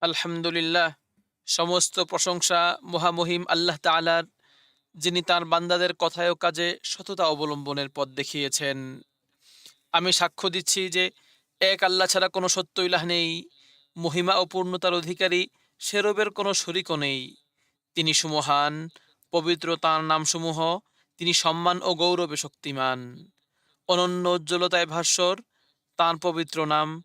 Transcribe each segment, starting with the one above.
আলহামদুলিল্লাহ, সমস্ত প্রশংসা মহামহিম আল্লাহ তাআলার, যিনি তার বান্দাদের কথায় কাজে সততা অবলম্বনের পথ দেখিয়েছেন। আমি সাক্ষ্য দিচ্ছি যে, এক আল্লাহ ছাড়া কোনো সত্য ইলাহ নেই, মহিমা ও পূর্ণতার অধিকারী সেরবের কোনো শরিকও নেই। তিনি সুমহান, পবিত্র তাঁর নামসমূহ, তিনি সম্মান ও গৌরবে শক্তিমান। অনন্য উজ্জ্বলতায় ভাস্বর, তাঁর পবিত্র নাম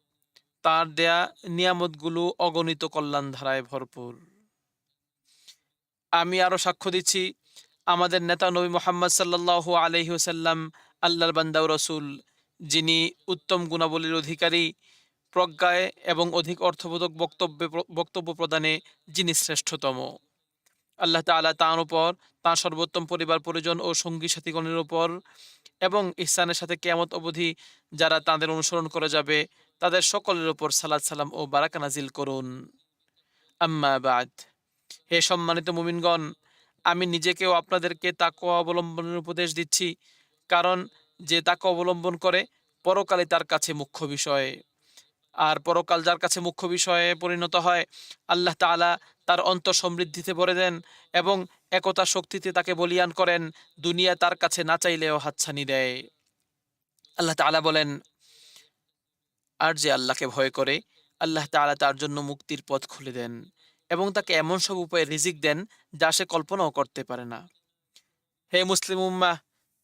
তার দেয়া নিয়ামতগুলো অগণিত কল্যাণ ধারায় ভরপুর। আমি আরও সাক্ষ্য দিচ্ছি, আমাদের নেতা নবী মোহাম্মদ সাল্লাহ আলহিহসাল্লাম আল্লাহর বান্দাউ রসুল, যিনি উত্তম গুণাবলীর অধিকারী, প্রজ্ঞায় এবং অধিক অর্থবোধক বক্তব্যে বক্তব্য প্রদানে যিনি শ্রেষ্ঠতম। আল্লাহ তালা তাঁর উপর, তাঁর সর্বোত্তম পরিবার পরিজন ও সঙ্গী সাথীগণের উপর এবং ইহসানের সাথে কেয়ামত অবধি যারা তাদের অনুসরণ করে যাবে তাদের সকলের উপর সালাদ সালাম ও বারাকা নাজিল করুন। আম্মা বাদ। হে সম্মানিত মুমিনগণ, আমি নিজেকেও আপনাদেরকে তাকো অবলম্বনের উপদেশ দিচ্ছি, কারণ যে তাকে অবলম্বন করে পরকালে তার কাছে মুখ্য বিষয়। আর পরকাল যার কাছে মুখ্য বিষয়ে পরিণত হয়, আল্লাহ তালা তার অন্তর সমৃদ্ধিতে ভরে দেন এবং একতা শক্তিতে তাকে বলিয়ান করেন, দুনিয়া তার কাছে না চাইলেও হাতছানি দেয়। আল্লাহ তালা বলেন আর যে আল্লাহকে ভয় করে, আল্লাহ তালা তার জন্য মুক্তির পথ খুলে দেন এবং তাকে এমন সব উপায়ে রিজিক দেন যা সে কল্পনাও করতে পারে না। হে মুসলিম উম্মা,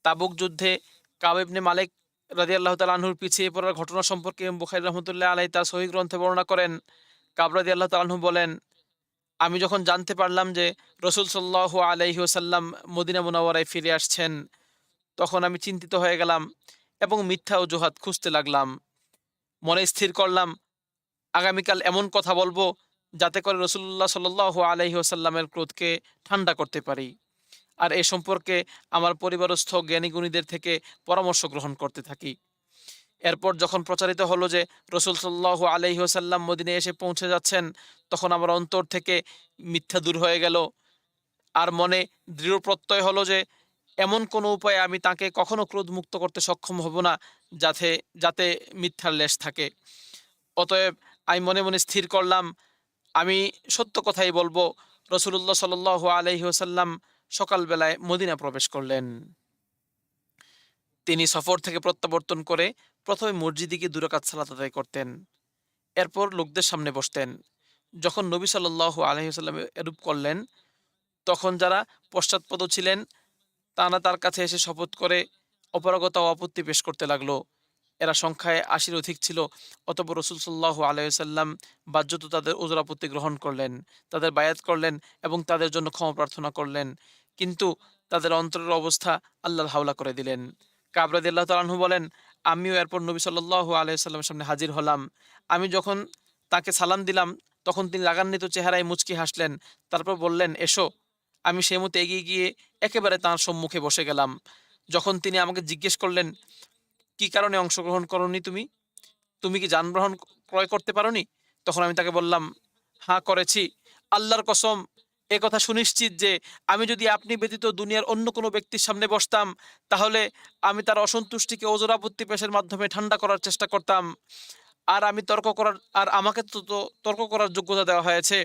তাবুক যুদ্ধে কাবেবনে মালিক রাজি আল্লাহ তালাহুর পিছিয়ে পড়ার ঘটনা সম্পর্কে বুখারি রহমতুল্লাহ আলাই তার সহি গ্রন্থে বর্ণনা করেন। কাবরাদি আল্লাহ তালাহু বলেন, আমি যখন জানতে পারলাম যে রসুল সাল্লাহ আলাইহি ওসাল্লাম মদিনা মুনাওয়ারায় ফিরে আসছেন, তখন আমি চিন্তিত হয়ে গেলাম এবং মিথ্যা অজুহাত খুঁজতে লাগলাম। মনে স্থির করলাম, আগামীকাল এমন কথা বলব যাতে করে রসুল্লাহ সাল আলহি আসাল্লামের ক্রোধকে ঠান্ডা করতে পারি। আর এ সম্পর্কে আমার পরিবারস্থ জ্ঞানীগুণীদের থেকে পরামর্শ গ্রহণ করতে থাকি। এরপর যখন প্রচারিত হলো যে রসুল সাল্লাহ আলহি আসাল্লাম মদিনে এসে পৌঁছে যাচ্ছেন, তখন আমার অন্তর থেকে মিথ্যা দূর হয়ে গেল। আর মনে দৃঢ় প্রত্যয় হলো যে এমন কোনো উপায়ে আমি তাকে কখনো ক্রোধমুক্ত করতে সক্ষম হব না যাতে যাতে মিথ্যার লেশ থাকে। অতএব আমি মনে মনে স্থির করলাম, আমি সত্য কথাই বলব রসুল্লাহ সাল আলহি ওসাল্লাম সকালবেলায় মদিনা প্রবেশ করলেন। তিনি সফর থেকে প্রত্যাবর্তন করে প্রথমে মসজিদিকে দুরাকাত সালাত আদায় করতেন। এরপর লোকদের সামনে বসতেন। যখন নবী সাল্লাহ আলহিহাল্লাম এরূপ করলেন, তখন যারা পশ্চাৎপদ ছিলেন, তারা তার কাছে এসে শপথ করে অপারগতা ও আপত্তি পেশ করতে লাগল। এরা সংখ্যায় আশির অধিক ছিল, অতপর রসুল সাল্লাহ আলাইসাল্লাম বাহ্যত তাদের ওজর আপত্তি গ্রহণ করলেন, তাদের বায়াত করলেন এবং তাদের জন্য ক্ষমা প্রার্থনা করলেন। কিন্তু তাদের অন্তরের অবস্থা আল্লাহ হাওলা করে দিলেন। কাবরাদ আল্লাহ তালাহু বলেন, আমিও এরপর নবী সাল্লাহ আলাইসাল্লামের সামনে হাজির হলাম। আমি যখন তাকে সালাম দিলাম, তখন তিনি লাগান্বিত চেহারায় মুচকি হাসলেন, তারপর বললেন, এসো, আমি সে মতো এগিয়ে গিয়ে একেবারে তাঁর সম্মুখে বসে গেলাম। যখন তিনি আমাকে জিজ্ঞেস করলেন, কি কারণে অংশগ্রহণ করনি তুমি? তুমি কি যানবাহন ক্রয় করতে পারোনি? তখন আমি তাকে বললাম হ্যাঁ করেছি। আল্লাহর কসম, এ কথা সুনিশ্চিত যে আমি যদি আপনি ব্যতীত দুনিয়ার অন্য কোনো ব্যক্তির সামনে বসতাম, তাহলে আমি তার অসন্তুষ্টিকে ওজরাপত্তি পেশের মাধ্যমে ঠান্ডা করার চেষ্টা করতাম। আর আমি তর্ক করার, আর আমাকে তো তর্ক করার যোগ্যতা দেওয়া হয়েছে।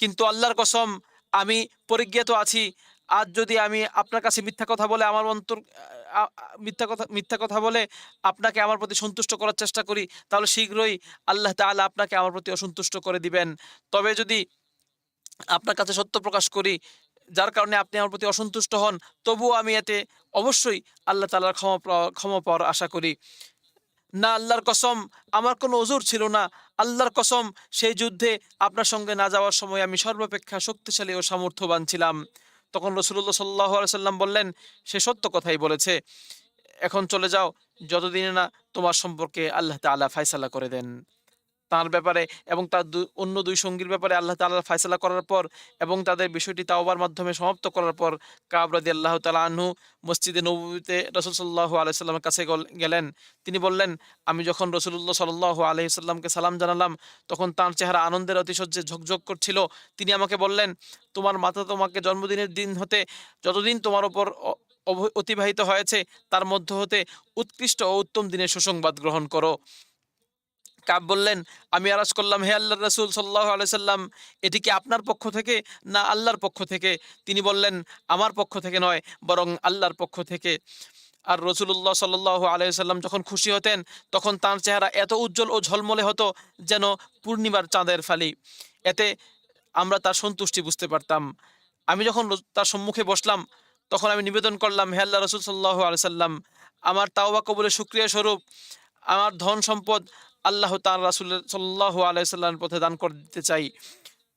কিন্তু আল্লাহর কসম, আমি পরিজ্ঞাত আছি আজ যদি আমি আপনার কাছে মিথ্যা কথা বলে আমার অন্তর মিথ্যা কথা মিথ্যা কথা বলে আপনাকে আমার প্রতি সন্তুষ্ট করার চেষ্টা করি, তাহলে শীঘ্রই আল্লাহ তাআলা আপনাকে আমার প্রতি অসন্তুষ্ট করে দিবেন। তবে যদি আপনার কাছে সত্য প্রকাশ করি, যার কারণে আপনি আমার প্রতি অসন্তুষ্ট হন, তবুও আমি এতে অবশ্যই আল্লাহ তালার ক্ষমা ক্ষমা পাওয়ার আশা করি। না আল্লাহর কসম, আমার কোনো ওজোর ছিল না। আল্লাহর কসম, সেই যুদ্ধে আপনার সঙ্গে না যাওয়ার সময় আমি সর্বাপেক্ষা শক্তিশালী ও সামর্থ্যবান ছিলাম। তখন রসুল্লাহ সাল্লাহ সাল্লাম বললেন, সে সত্য কথাই বলেছে। এখন চলে যাও, যতদিনে না তোমার সম্পর্কে আল্লাহ তালা ফায়সালা করে দেন। তার ব্যাপারে এবং তার অন্য দুই সঙ্গীর ব্যাপারে আল্লাহ তাল্লাহ ফায়সালা করার পর এবং তাদের বিষয়টি তাওবার মাধ্যমে সমাপ্ত করার পর কাবরাদি আল্লাহ তালা আহ্ন মসজিদে নবীতে রসুল সাল্লাহ আলাইসাল্লামের কাছে গেলেন। তিনি বললেন, আমি যখন রসুল্লাহ সাল্লাহ আলহিসাল্লামকে সালাম জানালাম, তখন তার চেহারা আনন্দের অতিশয্যে ঝকঝক করছিল। তিনি আমাকে বললেন, তোমার মাতা তোমাকে জন্মদিনের দিন হতে যতদিন তোমার ওপর অতিবাহিত হয়েছে, তার মধ্য হতে উৎকৃষ্ট ও উত্তম দিনের সুসংবাদ গ্রহণ করো। কাব বললেন, আমি আরাজ করলাম, হে আল্লাহ রসুল সাল্লাহ আলাইসাল্লাম এটি কি আপনার পক্ষ থেকে না আল্লাহর পক্ষ থেকে? তিনি বললেন, আমার পক্ষ থেকে নয়, বরং আল্লাহর পক্ষ থেকে। আর রসুল্লাহ সাল্লাহ আলাইসাল্লাম যখন খুশি হতেন, তখন তার চেহারা এত উজ্জ্বল ও ঝলমলে হতো যেন পূর্ণিমার চাঁদের ফালি। এতে আমরা তার সন্তুষ্টি বুঝতে পারতাম। আমি যখন তার সম্মুখে বসলাম, তখন আমি নিবেদন করলাম, হে আল্লাহ রসুল সাল্লাহ আলাইসাল্লাম আমার তাওবা কবুলের সুক্রিয়া স্বরূপ, আমার ধন সম্পদ আল্লাহ তার রাসুল সাল্লাহ আলাইসাল্লামের পথে দান করে দিতে চাই।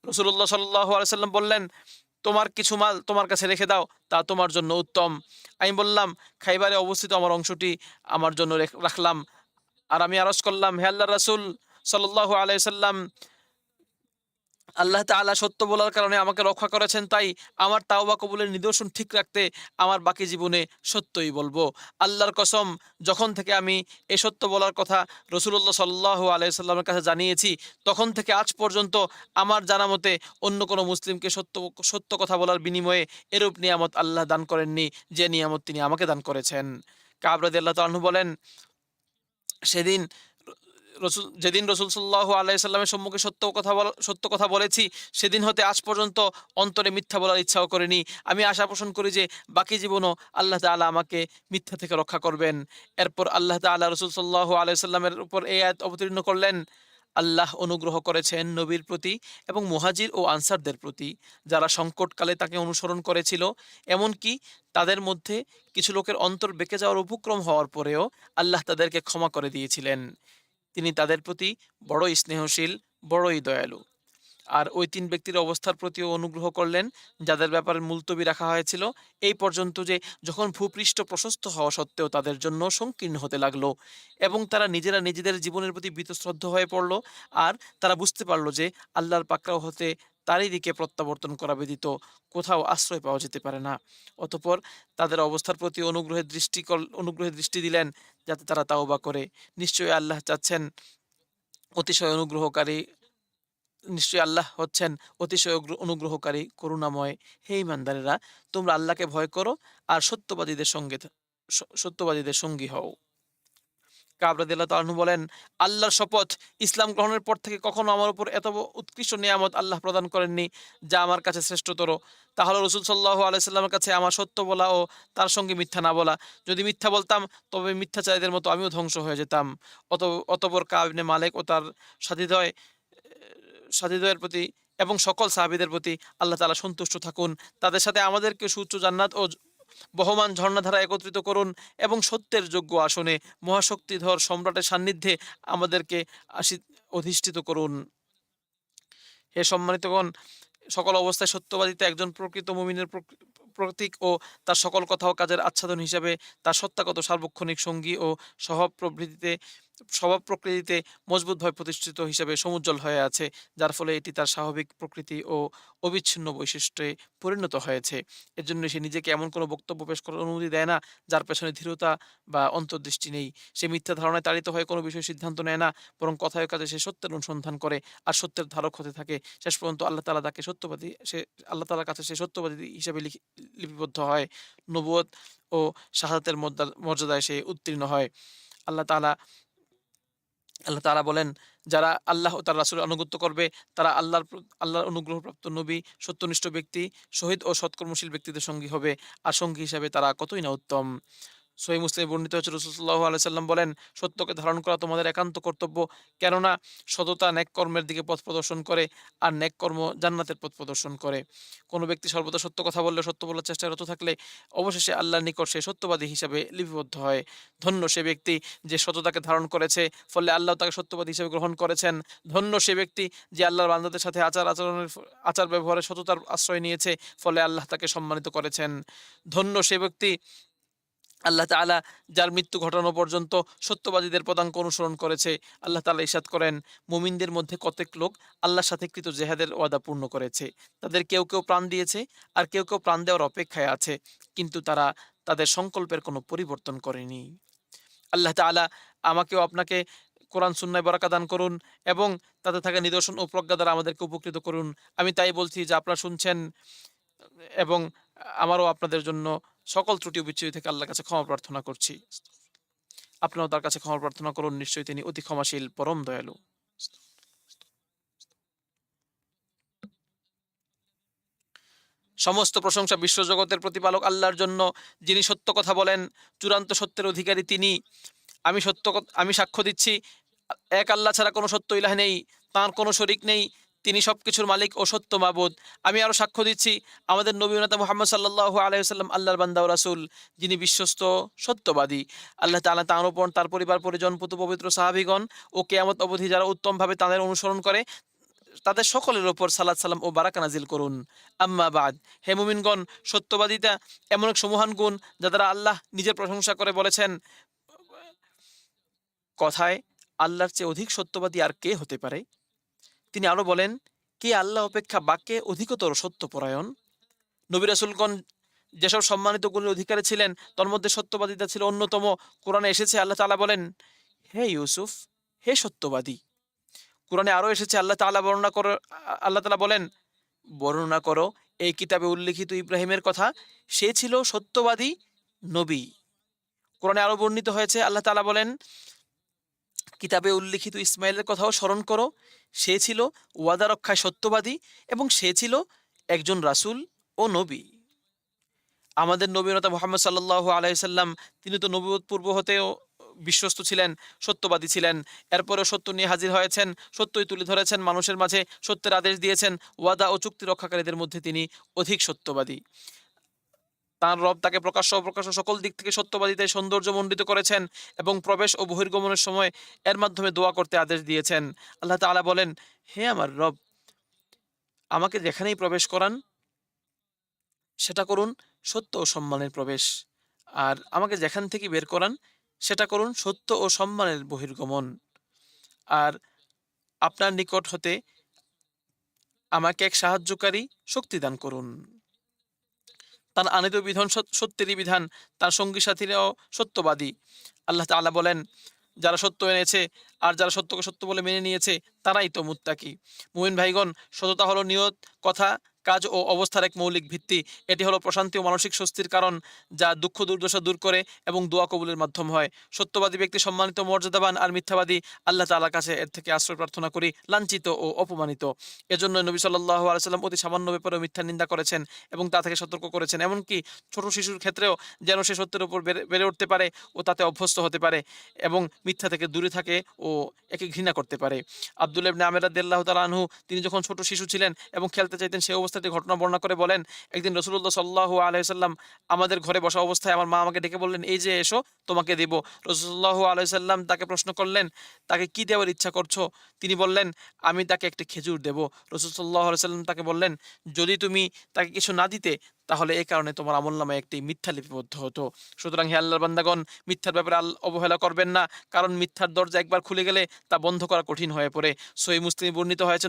রসুল্লাহ সাল্লাহ আলাইসাল্লাম বললেন, তোমার কিছু মাল তোমার কাছে রেখে দাও, তা তোমার জন্য উত্তম। আমি বললাম, খাইবারে অবস্থিত আমার অংশটি আমার জন্য রেখ- রাখলাম। আর আমি আরজ করলাম, হে আল্লাহ রাসুল সাল্লাহ আলাইসাল্লাম আল্লাহ তাআলা সত্য বলার কারণে আমাকে রক্ষা করেছেন, তাই আমার তাওবা কবুলের নিদর্শন ঠিক রাখতে আমার বাকি জীবনে সত্যই বলব। আল্লাহর কসম, যখন থেকে আমি এ সত্য বলার কথা রসুল্লাহ সাল্লাহ আলাইসাল্লামের কাছে জানিয়েছি, তখন থেকে আজ পর্যন্ত আমার জানা মতে অন্য কোনো মুসলিমকে সত্য সত্য কথা বলার বিনিময়ে এরূপ নিয়ামত আল্লাহ দান করেননি, যে নিয়ামত তিনি আমাকে দান করেছেন। কাবরাদি আল্লাহ তালু বলেন, সেদিন রসুল, যেদিন রসুল সাল্লাহ আলাইসাল্লামের সম্মুখে সত্য কথা সত্য কথা বলেছি, সেদিন হতে আজ পর্যন্ত অন্তরে মিথ্যা বলার ইচ্ছাও করিনি। আমি আশা পোষণ করি যে বাকি জীবনও আল্লাহ তাআলা আমাকে মিথ্যা থেকে রক্ষা করবেন। এরপর আল্লাহ তাআলা রসুল সাল্লাহ আলাইসাল্লামের উপর এই আয়াত অবতীর্ণ করলেন, আল্লাহ অনুগ্রহ করেছেন নবীর প্রতি এবং মুহাজির ও আনসারদের প্রতি, যারা সংকটকালে তাকে অনুসরণ করেছিল। এমনকি তাদের মধ্যে কিছু লোকের অন্তর বেঁকে যাওয়ার উপক্রম হওয়ার পরেও আল্লাহ তাদেরকে ক্ষমা করে দিয়েছিলেন। তিনি তাদের প্রতি বড়ই স্নেহশীল, বড়ই দয়ালু। আর ওই তিন ব্যক্তির অবস্থার প্রতিও অনুগ্রহ করলেন, যাদের ব্যাপারে মুলতবি রাখা হয়েছিল, এই পর্যন্ত যে যখন ভূপৃষ্ঠ প্রশস্ত হওয়া সত্ত্বেও তাদের জন্য সংকীর্ণ হতে লাগল এবং তারা নিজেরা নিজেদের জীবনের প্রতি বীতশ্রদ্ধ হয়ে পড়ল, আর তারা বুঝতে পারল যে আল্লাহর পাকড়াও হতে তারই দিকে প্রত্যাবর্তন করা ব্যতীত কোথাও আশ্রয় পাওয়া যেতে পারে না। অতপর তাদের অবস্থার প্রতি অনুগ্রহের দৃষ্টি অনুগ্রহের দৃষ্টি দিলেন যাতে তারা তাওবা করে। নিশ্চয়ই আল্লাহ চাচ্ছেন অতিশয় অনুগ্রহকারী, নিশ্চয়ই আল্লাহ হচ্ছেন অতিশয় অনুগ্রহকারী, করুণাময়। হে ইমানদারেরা তোমরা আল্লাহকে ভয় করো আর সত্যবাদীদের সঙ্গে সত্যবাদীদের সঙ্গী হও। কাবরাদিল্লাহ তালু বলেন, আল্লাহর শপথ ইসলাম গ্রহণের পর থেকে কখনো আমার উপর এত উৎকৃষ্ট নিয়ামত আল্লাহ প্রদান করেননি যা আমার কাছে শ্রেষ্ঠতর। তাহলে রসুল সাল্লাহ আলাইস্লামের কাছে আমার সত্য বলা ও তার সঙ্গে মিথ্যা না বলা। যদি মিথ্যা বলতাম, তবে মিথ্যাচারীদের মতো আমিও ধ্বংস হয়ে যেতাম। অত, অতপর কাবনে মালেক ও তার সাথীদ্বয়, সাথীদ্বয়ের প্রতি এবং সকল সাহাবিদের প্রতি আল্লাহ তালা সন্তুষ্ট থাকুন। তাদের সাথে আমাদেরকে সুউচ্চ জান্নাত ও বহমান ঝর্ণাধারা একত্রিত করুন এবং সত্যের যোগ্য আসনে মহাশক্তিধর সম্রাটের সান্নিধ্যে আমাদেরকে আসি অধিষ্ঠিত করুন। হে সম্মানিতগণ, সকল অবস্থায় সত্যবাদিতা একজন প্রকৃত মুমিনের প্রতীক ও তার সকল কথা ও কাজের আচ্ছাদন হিসাবে তার সত্যাগত সার্বক্ষণিক সঙ্গী ও সহ প্রবৃত্তিতে স্বভাব প্রকৃতিতে মজবুতভাবে প্রতিষ্ঠিত হিসাবে সমুজ্জ্বল হয়ে আছে, যার ফলে এটি তার স্বাভাবিক প্রকৃতি ও অবিচ্ছিন্ন বৈশিষ্ট্যে পরিণত হয়েছে। এর জন্য সে নিজেকে এমন কোনো বক্তব্য পেশ করার অনুমতি দেয় না, যার পেছনে ধীরতা বা অন্তর্দৃষ্টি নেই। সে মিথ্যা ধারণায় তাড়িত হয়ে কোনো বিষয়ে সিদ্ধান্ত নেয় না, বরং কথায় কাজে সে সত্যের অনুসন্ধান করে আর সত্যের ধারক হতে থাকে। শেষ পর্যন্ত আল্লাহ তালা তাকে সত্যবাদী, সে আল্লাহ তালার কাছে সে সত্যবাদী হিসেবে লিপিবদ্ধ হয়। নবুয়ত ও শাহাদাতের মর্যাদায় সে উত্তীর্ণ হয়। আল্লাহ তালা আল্লাহ তারা বলেন, যারা আল্লাহ তার রাসুল আনুগত্য করবে, তারা আল্লাহর আল্লাহর অনুগ্রহপ্রাপ্ত নবী, সত্যনিষ্ঠ ব্যক্তি, শহীদ ও সৎকর্মশীল ব্যক্তিদের সঙ্গী হবে। আর সঙ্গী হিসাবে তারা কতই না উত্তম। সহি মুসলিম বর্ণিত হচ্ছে রসুল্লাহ আলাইসাল্লাম বলেন, সত্যকে ধারণ করা তোমাদের একান্ত কর্তব্য। কেননা সততা ন্যাক কর্মের দিকে পথ প্রদর্শন করে আর ন্যাক কর্ম জান্নাতের পথ প্রদর্শন করে। কোনো ব্যক্তি সর্বদা সত্য কথা বললে সত্য বলার চেষ্টারত থাকলে অবশেষে আল্লাহর নিকট সে সত্যবাদী হিসাবে লিপিবদ্ধ হয়। ধন্য সে ব্যক্তি যে সততাকে ধারণ করেছে, ফলে আল্লাহ তাকে সত্যবাদী হিসেবে গ্রহণ করেছেন। ধন্য সে ব্যক্তি যে আল্লাহর বান্দাদের সাথে আচার আচরণের আচার ব্যবহারে সততার আশ্রয় নিয়েছে, ফলে আল্লাহ তাকে সম্মানিত করেছেন। ধন্য সে ব্যক্তি আল্লাহ তাআলা যার মৃত্যু ঘটানো পর্যন্ত সত্যবাদীদের পদাঙ্ক অনুসরণ করেছে, আল্লাহ তালা ইরশাদ করেন, মুমিনদের মধ্যে কতক লোক আল্লাহর সাথে কৃত জেহাদের ওয়াদা পূর্ণ করেছে। তাদের কেউ কেউ প্রাণ দিয়েছে আর কেউ কেউ প্রাণ দেওয়ার অপেক্ষায় আছে, কিন্তু তারা তাদের সংকল্পের কোনো পরিবর্তন করেনি। আল্লাহ তাআলা আমাকেও আপনাকে কোরআন, সুন্নায় বরাকা দান করুন এবং তাতে থাকা নিদর্শন ও প্রজ্ঞা দ্বারা আমাদেরকে উপকৃত করুন। আমি তাই বলছি যে আপনারা শুনছেন এবং আমারও আপনাদের জন্য সকল ত্রুটি ও বিচ্যুতি থেকে আল্লাহর কাছে ক্ষমা প্রার্থনা করছি। আপনারাও তার কাছে ক্ষমা প্রার্থনা করুন, নিশ্চয়ই তিনি অতি ক্ষমাশীল, পরম দয়ালু। সমস্ত প্রশংসা বিশ্বজগতের প্রতিপালক আল্লাহর জন্য, যিনি সত্য কথা বলেন, চূড়ান্ত সত্যের অধিকারী তিনি। আমি সত্য আমি সাক্ষ্য দিচ্ছি, এক আল্লাহ ছাড়া কোনো সত্য ইলাহ নেই, তাঁর কোনো শরিক নেই তিনি সব কিছুর মালিক ও সত্য মাবুদ। আমি আরও সাক্ষ্য দিচ্ছি, আমাদের নবীনতা মোহাম্মদ সাল্লাহ আলাইসাল্লাম আল্লাহর বান্দা ও রাসুল, যিনি বিশ্বস্ত, সত্যবাদী। আল্লাহ তাআলা তাঁর উপর, তার পরিবার, পরিজন পুতু পবিত্র সাহাবিগণ ও কেয়ামত অবধি যারা উত্তমভাবে তাদের অনুসরণ করে, তাদের সকলের ওপর সালাদ সালাম ও বারাকা নাজিল করুন। আম্মা বাদ, হে মুমিনগণ, সত্যবাদিতা এমন এক সমহান গুণ যা দ্বারা আল্লাহ নিজের প্রশংসা করে বলেছেন, কথায় আল্লাহর চেয়ে অধিক সত্যবাদী আর কে হতে পারে? তিনি আরও বলেন, কে আল্লাহ অপেক্ষা বাক্যে অধিকতর সত্যপরায়ণ? নবী রাসূলগণ যেসব সম্মানিত গুণের অধিকারী ছিলেন, তার মধ্যে সত্যবাদিতা ছিল অন্যতম। কোরআনে এসেছে, আল্লাহ তালা বলেন, হে ইউসুফ, হে সত্যবাদী। কোরআনে আরও এসেছে, আল্লাহ তাআলা বর্ণনা করো, আল্লাহ তালা বলেন, বর্ণনা করো, এই কিতাবে উল্লিখিত ইব্রাহিমের কথা, সে ছিল সত্যবাদী নবী। কোরআনে আরও বর্ণিত হয়েছে, আল্লাহ তালা বলেন কিতাবে উল্লিখিত ইসমাইলের কথাও স্মরণ করো। সে ছিল ওয়াদা রক্ষায় সত্যবাদী এবং সে ছিল একজন রাসূল ও নবী। আমাদের নবীনতা মোহাম্মদ সাল্লাল্লাহু আলাইহি সাল্লাম, তিনি তো নবুয়ত পূর্ব হতেও বিশ্বস্ত ছিলেন, সত্যবাদী ছিলেন। এরপরেও সত্য নিয়ে হাজির হয়েছেন, সত্যই তুলে ধরেছেন, মানুষের মাঝে সত্যের আদেশ দিয়েছেন, ওয়াদা ও চুক্তি রক্ষাকারীদের মধ্যে তিনি অধিক সত্যবাদী। তার রব তাকে প্রকাশ্য অপ্রকাশ্য সকল দিক থেকে সত্যবাদিতায় সৌন্দর্য মণ্ডিত করেছেন এবং প্রবেশ ও বহির্গমনের সময় এর মাধ্যমে দোয়া করতে আদেশ দিয়েছেন। আল্লাহ তাআলা বলেন, হে আমার রব, আমাকে যেখানেই প্রবেশ করান, সেটা করুন সত্য ও সম্মানের প্রবেশ। আর আমাকে যেখান থেকে বের করান, সেটা করুন সত্য ও সম্মানের বহির্গমন। আর আপনার নিকট হতে আমাকে এক সাহায্যকারী শক্তি দান করুন। তার আনিত বিধান সত- সত্যেরই বিধান, তার সঙ্গী সাথীরাও সত্যবাদী। আল্লাহ তালা বলেন, যারা সত্য এনেছে আর যারা সত্যকে সত্য বলে মেনে নিয়েছে, তারাই তো মুত্তাকি। মুমিন ভাইগণ, সততা হলো নিয়ত, কথা কাজ ও অবস্থার এক মৌলিক ভিত্তি। এটি হলো প্রশান্তি ও মানসিক স্বস্তির কারণ, যা দুঃখ, দুর্দশা দূর করে এবং দোয়া কবুলের মাধ্যম হয়। সত্যবাদী ব্যক্তি সম্মানিত, মর্যাদাবান আর মিথ্যাবাদী আল্লাহ তাআলার কাছে এর থেকে আশ্রয় প্রার্থনা করি, লাঞ্ছিত ও অপমানিত। এজন্য নবী সাল্লাহ আলাইসাল্লাম অতি সামান্য ব্যাপারেও মিথ্যা নিন্দা করেছেন এবং তা থেকে সতর্ক করেছেন। এমনকি ছোট শিশুর ক্ষেত্রেও যেন সে সত্যের উপর বেড়ে উঠতে পারে ও তাতে অভ্যস্ত হতে পারে এবং মিথ্যা থেকে দূরে থাকে ও একে ঘৃণা করতে পারে। আব্দুল ইবনে আমের রাদিয়াল্লাহু তাআলা আনহু, তিনি যখন ছোট শিশু ছিলেন এবং খেলতে চাইতেন সেই অবস্থাটি ঘটনা বর্ণনা করে বলেন, একদিন রসুল্লাহ সাল্লাহ আলাইসাল্লাম আমাদের ঘরে বসা অবস্থায় আমার মা আমাকে ডেকে বললেন, এই যে এসো, তোমাকে দেব। রসুল্লাহ আলাইসাল্লাম তাকে প্রশ্ন করলেন, তাকে কি দেওয়ার ইচ্ছা করছ? তিনি বললেন, আমি তাকে একটি খেজুর দেব। রসুল্লাহ আলাইসাল্লাম তাকে বললেন, যদি তুমি তাকে কিছু না দিতে তাহলে এই কারণে তোমার আমল নামে একটি মিথ্যা লিপিবদ্ধ হতো। সুতরাং হে আল্লাহর বান্দাগণ, মিথ্যার ব্যাপারে আল অবহেলা করবেন না, কারণ মিথ্যার দরজা একবার খুলে গেলে তা বন্ধ করা কঠিন হয়ে পড়ে। সই মুসলিম বর্ণিত হয়েছে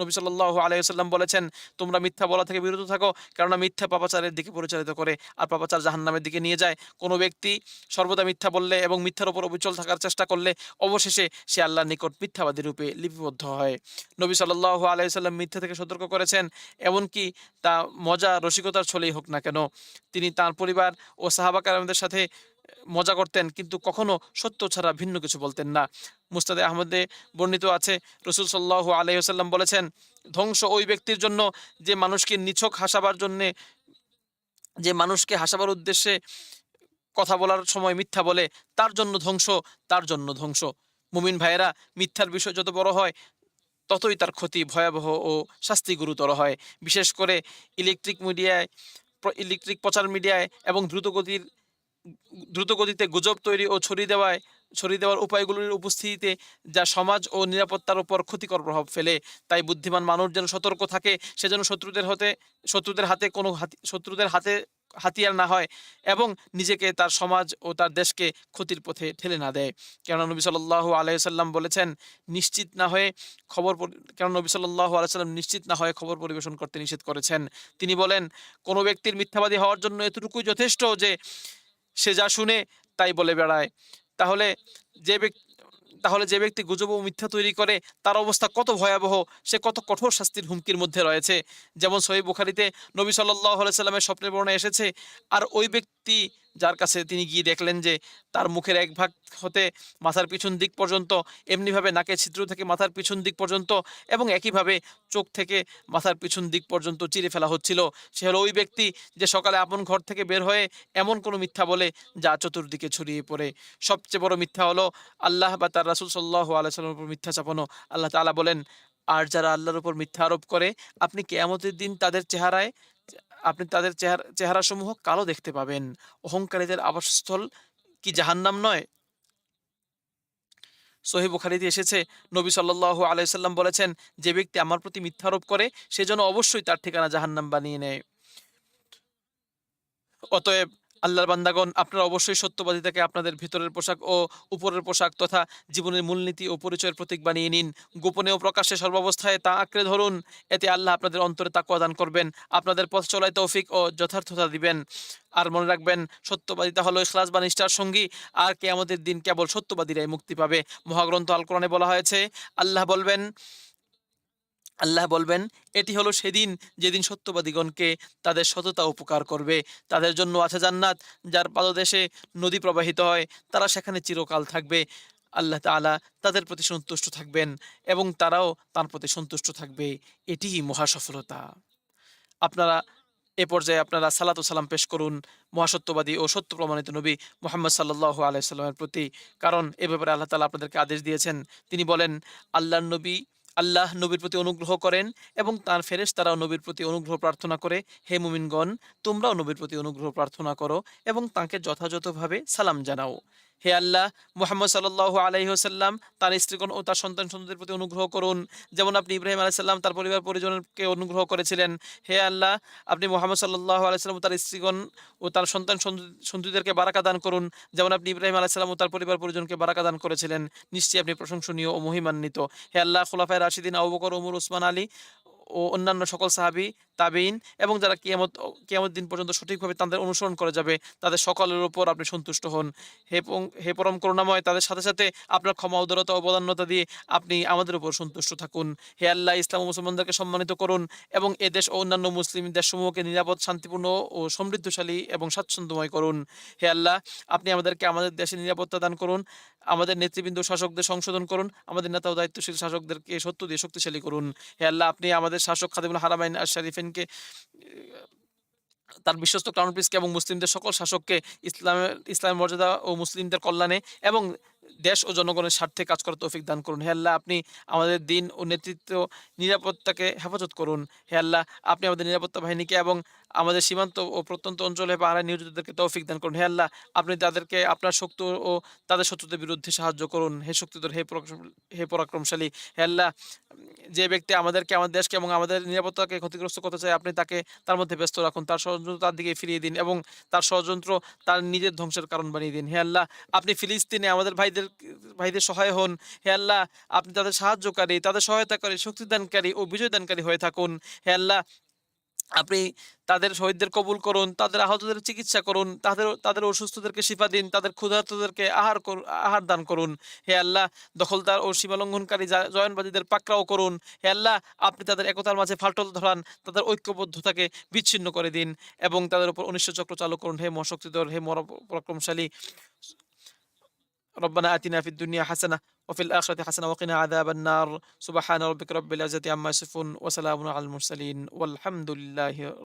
নবী সাল্লাহ আলাইসাল্লাম বলেছেন, তোমরা মিথ্যা বলা থেকে বিরত থাকো, কেননা মিথ্যা পাপাচারের দিকে পরিচালিত করে, আর পাপাচার জাহান্নামের দিকে নিয়ে যায়। কোনো ব্যক্তি সর্বদা মিথ্যা বললে এবং মিথ্যার উপর অবিচল থাকার চেষ্টা করলে, অবশেষে সে আল্লাহর নিকট মিথ্যাবাদী রূপে লিপিবদ্ধ হয়। নবী সাল্লাহ আলাইসাল্লাম মিথ্যা থেকে সতর্ক করেছেন, এমনকি তা মজা, রসিকতার ছলেই হোক না কেন, তিনি তার পরিবার ও সাহাবাকারদের সাথে মজা করতেন, কিন্তু কখনো সত্য ছাড়া ভিন্ন কিছু বলতেন না। মুস্তাদে আহমদে বর্ণিত আছে, রসুল সাল্লাহ আলাইসাল্লাম বলেছেন, ধ্বংস ওই ব্যক্তির জন্য যে মানুষকে নিছক হাসাবার জন্যে, যে মানুষকে হাসাবার উদ্দেশ্যে কথা বলার সময় মিথ্যা বলে, তার জন্য ধ্বংস, তার জন্য ধ্বংস। মুমিন ভাইয়েরা, মিথ্যার বিষয় যত বড় হয় ততই তার ক্ষতি ভয়াবহ ও শাস্তি গুরুতর হয়। বিশেষ করে ইলেকট্রিক মিডিয়ায় ইলেকট্রিক প্রচার মিডিয়ায় এবং দ্রুতগতির, দ্রুতগতিতে গুজব তৈরি ও ছড়িয়ে দেওয়ায়, ছড়িয়ে দেওয়ার উপায়গুলির উপস্থিতিতে যা সমাজ ও নিরাপত্তার উপর ক্ষতিকর প্রভাব ফেলে। তাই বুদ্ধিমান মানুষ যেন সতর্ক থাকে সেজন্য শত্রুদের হতে, শত্রুদের হাতে কোনো হাতি, শত্রুদের হাতে হাতিয়ার না হয় এবং নিজেকে তার সমাজ ও তার দেশকে ক্ষতির পথে ঠেলে না দেয়। কেননা নবী সাল্লাহ আলাইসাল্লাম বলেছেন, নিশ্চিত না হয়ে খবর কেন নবী সাল্লাহ আলাইসাল্লাম নিশ্চিত না হয়ে খবর পরিবেশন করতে নিষেধ করেছেন। তিনি বলেন, কোনো ব্যক্তির মিথ্যাবাদী হওয়ার জন্য এতটুকুই যথেষ্ট যে সে যা শুনে তাই বলে বেড়ায়। তাহলে যে ব্যক্তি তাহলে যে ব্যক্তি গুজব ও মিথ্যা তৈরি করে, তার অবস্থা কত ভয়াবহ, সে কত কঠোর শাস্তির হুমকির মধ্যে রয়েছে। যেমন সহি বুখারিতে নবী সাল্লাহ সাল্লামের স্বপ্নের বর্ণনা এসেছে, আর ওই ব্যক্তি ব্যক্তি যার কাছে তিনি গিয়ে দেখলেন যে তার মুখের এক ভাগ হতে মাথার পিছন দিক পর্যন্ত, এমনিভাবে নাকের ছিদ্র থেকে মাথার পিছন দিক পর্যন্ত এবং একইভাবে চোখ থেকে মাথার পিছন দিক পর্যন্ত চিরে ফেলা হচ্ছিল। সে হলো ওই ব্যক্তি যে সকালে আপন ঘর থেকে বের হয়ে এমন কোনো মিথ্যা বলে যা চতুর্দিকে ছড়িয়ে পড়ে। সবচেয়ে বড় মিথ্যা হলো আল্লাহ বা তার রাসুল সাল্লাহ আলাইসাল্লামের উপর মিথ্যা চাপানো। আল্লাহ তাআলা বলেন, আর যারা আল্লাহর উপর মিথ্যা আরোপ করে, আপনি কেয়ামতের দিন তাদের চেহারায় আপনি তাদের চেহারা, চেহারাসমূহ কালো দেখতে পাবেন। অহংকারীদের আবাসস্থল কি জাহান্নাম নয়? সহি বুখারিতে এসেছে, নবী সাল্লাহ আলাইসাল্লাম বলেছেন, যে ব্যক্তি আমার প্রতি মিথ্যারোপ করে, সে যেন অবশ্যই তার ঠিকানা জাহান্নাম বানিয়ে নেয়। অতএব আল্লাহর বান্দাগণ, আপনারা অবশ্যই সত্যবাদী সত্যবাদিতাকে আপনাদের ভিতরের পোশাক ও উপরের পোশাক তথা জীবনের মূলনীতি ও পরিচয়ের প্রতীক বানিয়ে নিন। গোপনে ও প্রকাশ্যে সর্বাবস্থায় তা আঁকড়ে ধরুন। এতে আল্লাহ আপনাদের অন্তরে তাকুয়া দান করবেন। আপনাদের পথ চলায় তৌফিক ও যথার্থতা দিবেন। আর মনে রাখবেন সত্যবাদিতা হলো ইখলাস বা নিষ্ঠার সঙ্গী। আর কে আমাদের দিন কেবল সত্যবাদীরাই মুক্তি পাবে। মহাগ্রন্থ আল বলা হয়েছে, আল্লাহ বলবেন আল্লাহ বলবেন, এটি হলো সেদিন যেদিন সত্যবাদীগণকে তাদের সততা উপকার করবে। তাদের জন্য আছে জান্নাত, যার পাদদেশে নদী প্রবাহিত হয়। তারা সেখানে চিরকাল থাকবে। আল্লাহ তাআলা তাদের প্রতি সন্তুষ্ট থাকবেন এবং তারাও তার প্রতি সন্তুষ্ট থাকবে। এটিই মহাসফলতা। আপনারা এ পর্যায়ে আপনারা সালাত সালাম পেশ করুন মহাসত্যবাদী ও সত্য প্রমাণিত নবী মোহাম্মদ সাল্লাহ আলাইসাল্লামের প্রতি। কারণ এ ব্যাপারে আল্লাহ তালা আপনাদেরকে আদেশ দিয়েছেন। তিনি বলেন, আল্লাহর নবী আল্লাহ নবীর প্রতি অনুগ্রহ করেন এবং তার ফেরেশ তারাও নবীর প্রতি অনুগ্রহ প্রার্থনা করে, হে মুমিনগণ, তোমরাও নবীর প্রতি অনুগ্রহ প্রার্থনা করো এবং তাকে যথাযথভাবে সালাম জানাও। হে আল্লাহ, মোহাম্মদ সাল্লাহ আলাইহসাল্লাম তার স্ত্রীগণ ও তার সন্তান সন্ততির প্রতি অনুগ্রহ করুন। যেমন আপনি ইব্রাহিম আলাইসাল্লাম তার পরিবার পরিজনকে অনুগ্রহ করেছিলেন। হে আল্লাহ, আপনি মোহাম্মদ সাল্লাহ আলাইসাল্লাম তার স্ত্রীগণ ও তার সন্তান সন্ততিদেরকে বারাকা দান করুন। যেমন আপনি ইব্রাহিম আলাইসাল্লাম ও তার পরিবার পরিজনকে বারাকা দান করেছিলেন। নিশ্চয়ই আপনি প্রশংসনীয় ও মহিমান্বিত। হে আল্লাহ, খোলাফায় রাশিদিন আবু ওমর, ওসমান, আলী ও অন্যান্য সকল সাহাবি তাবিন এবং যারা কিয়ামত কিয়ামত দিন পর্যন্ত সঠিকভাবে তাদের অনুসরণ করে যাবে, তাদের সকলের উপর আপনি সন্তুষ্ট হন। হে হে পরম করুণাময়, তাদের সাথে সাথে আপনার ক্ষমা, উদারতা অবদান্যতা দিয়ে আপনি আমাদের উপর সন্তুষ্ট থাকুন। হে আল্লাহ, ইসলাম মুসলমানদেরকে সম্মানিত করুন এবং এ দেশ ও অন্যান্য মুসলিম দেশসমূহকে নিরাপদ, শান্তিপূর্ণ ও সমৃদ্ধশালী এবং স্বাচ্ছন্দ্যময় করুন। হে আল্লাহ, আপনি আমাদেরকে আমাদের দেশে নিরাপত্তা দান করুন। আমাদের নেতৃবৃন্দ, শাসকদের সংশোধন করুন, আমাদের নেতা ও দায়িত্বশীল শাসকদেরকে সত্য দিয়ে শক্তিশালী করুন। হে আল্লাহ, আপনি আমাদের শাসক খাদিমুল হারামাইন আর শরীফিনকে, তার বিশ্বস্ত ক্রাউন প্রিন্সকে এবং মুসলিমদের সকল শাসককে ইসলামের ইসলামের মর্যাদা ও মুসলিমদের কল্যাণে এবং দেশ ও জনগণের স্বার্থে কাজ করার তৌফিক দান করুন। হে আল্লাহ, আপনি আমাদের দিন ও নেতৃত্ব নিরাপত্তাকে হেফাজত করুন। হে আল্লাহ, আপনি আমাদের নিরাপত্তা বাহিনীকে এবং আমাদের সীমান্ত ও প্রত্যন্ত অঞ্চলে পাহাড়ায় নিয়োজিতদেরকে তৌফিক দান করুন। হে আল্লাহ, আপনি তাদেরকে আপনার শক্তি ও তাদের শত্রুদের বিরুদ্ধে সাহায্য করুন। হে শক্তিধর, হে হে পরাক্রমশালী। হে আল্লাহ, যে ব্যক্তি আমাদেরকে, আমাদের দেশকে এবং আমাদের নিরাপত্তাকে ক্ষতিগ্রস্ত করতে চায়, আপনি তাকে তার মধ্যে ব্যস্ত রাখুন। তার ষড়যন্ত্র তার দিকে ফিরিয়ে দিন এবং তার ষড়যন্ত্র তার নিজের ধ্বংসের কারণ বানিয়ে দিন। হে আল্লাহ, আপনি ফিলিস্তিনে আমাদের ভাইদের ভাইদের সহায় হন। হে আল্লাহ, আপনি তাদের সাহায্যকারী, তাদের সহায়তাকারী, শক্তিদানকারী ও বিজয়দানকারী হয়ে থাকুন। হে আল্লাহ আপনি তাদের শহীদদের কবুল করুন, তাদের আহতদের চিকিৎসা করুন, তাদের তাদের অসুস্থদেরকে শিফা দিন, তাদের ক্ষুধার্তদেরকে আহার আহার দান করুন। হে আল্লাহ, দখলদার ও সীমালঙ্ঘনকারী জয়নবাদীদের পাকড়াও করুন। হে আল্লাহ, আপনি তাদের একতার মাঝে ফাটল ধরান, তাদের ঐক্যবদ্ধতাকে বিচ্ছিন্ন করে দিন এবং তাদের উপর অনিশ্চয় চক্র চালু করুন। হে মশক্তিধর হে মর পরাক্রমশালী রব্বানা আতিনা ফিদ দুনিয়া হাসানা। وفي الآخرة حسنة وقنا عذاب النار. سبحان ربك رب العزة عما يصفون وسلام على المرسلين والحمد لله